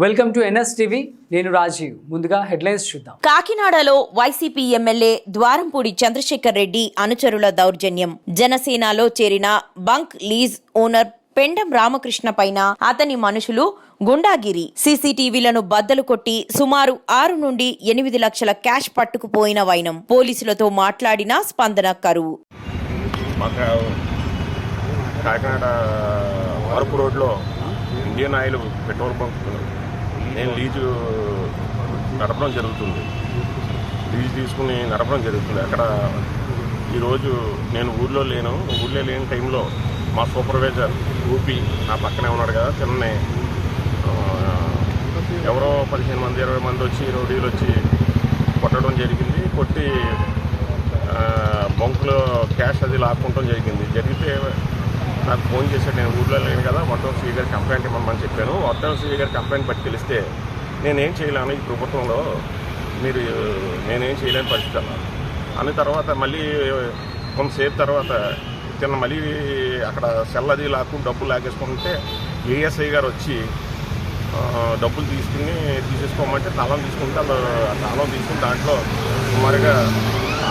Welcome to NS TV నేను రాజీవ్. ముందుగా headlines చూద్దాం. కాకినాడలో వైసీపీ ఎమ్మెల్యే ద్వారంపూడి చంద్రశేఖర్ రెడ్డి అనుచరుల దౌర్జన్యం. జనసేనలో చేరిన bunk lease owner Pendam Ramakrishna పైన అతని మనుషులు గుండాగిరి. సీసీటీవీలను బద్దలు కొట్టి సుమారు ఆరు నుండి ఎనిమిది లక్షల క్యాష్ పట్టుకుపోయిన వైనం. పోలీసులతో మాట్లాడిన స్పందన కరువు. కాకినాడ వరపు రోడ్లో ఇండియన్ ఆయిల్ పెట్రోల్ బంక్ నేను లీజు నడపడం జరుగుతుంది. లీజు తీసుకుని నడపడం జరుగుతుంది. అక్కడ ఈరోజు నేను ఊర్లో లేను. ఊళ్ళో లేని టైంలో మా సూపర్వైజర్ ఊపి నా పక్కనే ఉన్నాడు కదా చిన్న ఎవరో పదిహేను మంది ఇరవై మంది వచ్చి రోడీలు వచ్చి కొట్టడం జరిగింది. కొట్టి బంకులో క్యాష్ అది లాక్కుంటాం జరిగింది. జరిగితే నాకు ఫోన్ చేశాడు నేను ఊర్లో లేను కదా వడ్డం శ్రీ కంప్లైంట్ ఇవ్వమని చెప్పాను. వడ్డం శ్రీ కంప్లైంట్ బట్టి తెలిస్తే నేనేం చేయలేను ఈ ప్రభుత్వంలో మీరు నేనేం చేయలేని పరిస్థితి అన్నాను అన్న తర్వాత మళ్ళీ కొంతసేపు తర్వాత చిన్న మళ్ళీ అక్కడ సెల్ అది లాక్కు డబ్బులు లాగేసుకుంటే ఏఎస్ఐ గారు వచ్చి డబ్బులు తీసుకుని తీసేసుకోమంటే తాళం తీసుకుంటే తాళం తీసుకుని దాంట్లో సుమారుగా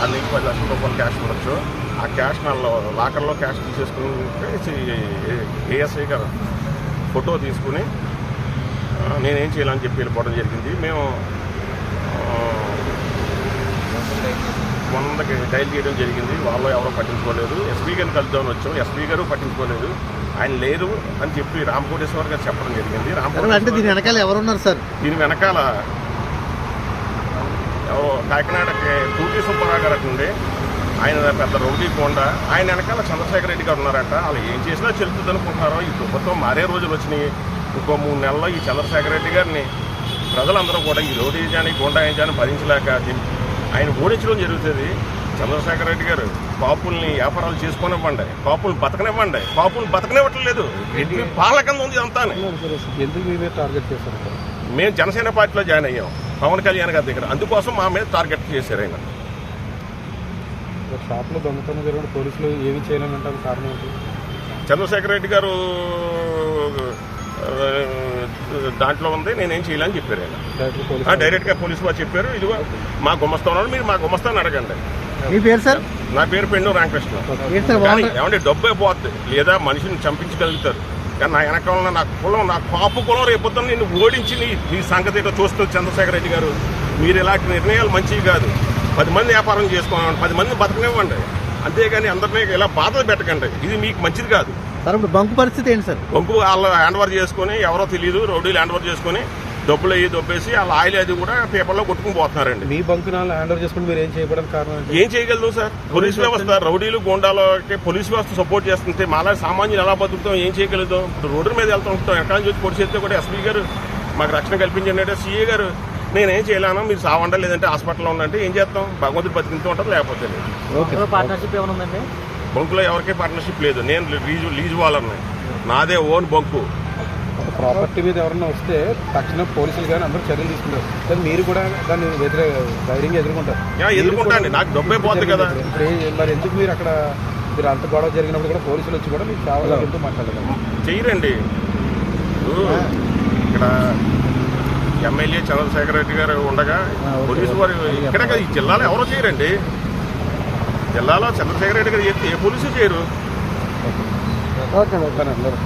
ఆరు నుంచి పది లక్షల రూపాయలు క్యాష్ ఉండొచ్చు ఆ క్యాష్ నా లాకర్లో క్యాష్ తీసేసుకుంటే ఏఎస్ఐ గారు ఫోటో తీసుకుని నేనేం చేయాలని చెప్పి వెళ్ళిపోవడం జరిగింది మేము వందకి డైల్ చేయడం జరిగింది వాళ్ళు ఎవరో పట్టించుకోలేదు ఎస్పీ గారిని కలుద్దామని వచ్చాం ఎస్పీ గారు పట్టించుకోలేదు ఆయన లేరు అని చెప్పి రామకోటేశ్వర్ గారు చెప్పడం జరిగింది అంటే దీని వెనకాల ఎవరున్నారు సార్ దీని వెనకాల కాకినాడకి తూటి సుబ్బారావు గారు ఉండే. ఆయన పెద్ద రౌడీ కొండ. ఆయన వెనకాల చంద్రశేఖర రెడ్డి గారు ఉన్నారంట. వాళ్ళు ఏం చేసినా చెల్లుతుంది అనుకుంటున్నారో ఈ ప్రభుత్వం మారే రోజులు వచ్చినాయి. ఇంకో మూడు నెలల్లో ఈ చంద్రశేఖర రెడ్డి గారిని ప్రజలందరూ కూడా ఈ రౌడీ జాని గుండాయించాని భరించలేక ఆయన ఓడించడం జరుగుతుంది. చంద్రశేఖర రెడ్డి గారు కాపుల్ని వ్యాపారాలు చేసుకోనివ్వండి. కాపులు బతకనివ్వండి. కాపులు బతకనివ్వట్లేదు కింద ఉంది అంతా ఎందుకు టార్గెట్ చేశారు? మేము జనసేన పార్టీలో జాయిన్ అయ్యాం. పవన్ కళ్యాణ్ గారి దగ్గర అందుకోసం మా మీద టార్గెట్ చేశారు ఆయన. షాప్లో దొంగతనం జరిగిన పోలీసులు ఏమి చేయలేని అంటారు కారణం ఏంటి? చంద్రశేఖర రెడ్డి గారు దాంట్లో ఉంది నేనేం చేయాలని చెప్పారు ఆయన. డైరెక్ట్గా పోలీసు వారు చెప్పారు ఇదిగో మా గుమస్తా ఉన్నాడు మీరు మా గుమస్తాని అడగండి. మీ పేరు సార్? నా పేరు పెండు రామకృష్ణ. ఏమంటే డబ్బే పోద్ది లేదా మనిషిని చంపించగలుగుతారు. కానీ నా వెనకాల నా కులం నా కాపు కులం రేపొద్దున నిన్ను ఓడించి నీ సంగతి ఏంటో చూస్తుంది చంద్రశేఖర రెడ్డి గారు. మీరు ఇలాంటి నిర్ణయాలు మంచివి కాదు. పది మంది వ్యాపారం చేసుకోవాలి పది మంది బతకనివ్వండి. అంతేగాని అందరినీ ఇలా బాధలు పెట్టకండి. ఇది మీకు మంచిది కాదు. సార్ ఇప్పుడు బంకు పరిస్థితి ఏంటి సార్? బొంకు వాళ్ళు హ్యాండ్ ఓవర్ చేసుకుని ఎవరో తెలియదు రౌడీలు హ్యాండ్ ఓవర్ చేసుకుని డబ్బులు అయ్యి దొబ్బేసి వాళ్ళ ఆయిల్ అది కూడా పేపర్లో కొట్టుకుని పోతున్నారండి. మీ బంకు నాలు హ్యాండ్ ఓవర్ చేసుకుని మీరు ఏం చేయడానికి కారణం ఏంటి? ఏం చేయగలదు సార్? పోలీస్ వ్యవస్థ రౌడీలు గోండాలకి పోలీస్ వ్యవస్థ సపోర్ట్ చేస్తుంటే మాలా సామాన్యులు ఎలా బతుకుతాం ఏం చేయగలుగుతాం? ఇప్పుడు రోడ్డు మీద వెళ్తూ ఉంటాం ఎక్కడ నుంచి వచ్చి పొడి చేస్తే కూడా ఎస్పీ గారు మాకు రక్షణ కల్పించండి అంటే సీఏ గారు నేనేం చేయలేను మీరు సావండ లేదంటే హాస్పిటల్లో ఉండంటే ఏం చేస్తాం? భగవంతుడు బతికింతూ ఉంటుంది లేకపోతే లేదు. ఓకే. పార్ట్నర్షిప్ ఏమైనా ఉందండి? బంకులో ఎవరికీ పార్ట్నర్షిప్ లేదు. నేను లీజు లీజు వాళ్ళని. నాదే ఓన్ బంకు. ప్రాపర్టీ మీద ఎవరన్నా వస్తే తక్షణం పోలీసులు కానీ అందరూ చర్యలు తీసుకుంటారు. కానీ మీరు కూడా దాన్ని వ్యతిరేక ధైర్యంగా ఎదుర్కొంటారు. నాకు డబ్బే పోతుంది కదా. మరి ఎందుకు మీరు అక్కడ మీరు అంత గొడవ జరిగినప్పుడు కూడా పోలీసులు వచ్చి కూడా మీకు చాలా ఎందుకు మాట్లాడలేదు? చెయ్యరండి. ఇప్పుడు ఇక్కడ ఎమ్మెల్యే చంద్రశేఖర రెడ్డి గారు ఉండగా పోలీసు వారు ఇక్కడ ఈ జిల్లాలో ఎవరో చేయరండి? జిల్లాలో చంద్రశేఖర రెడ్డి గారు చేస్తే ఏ పోలీసు చేయరు? ఓకే. అందరూ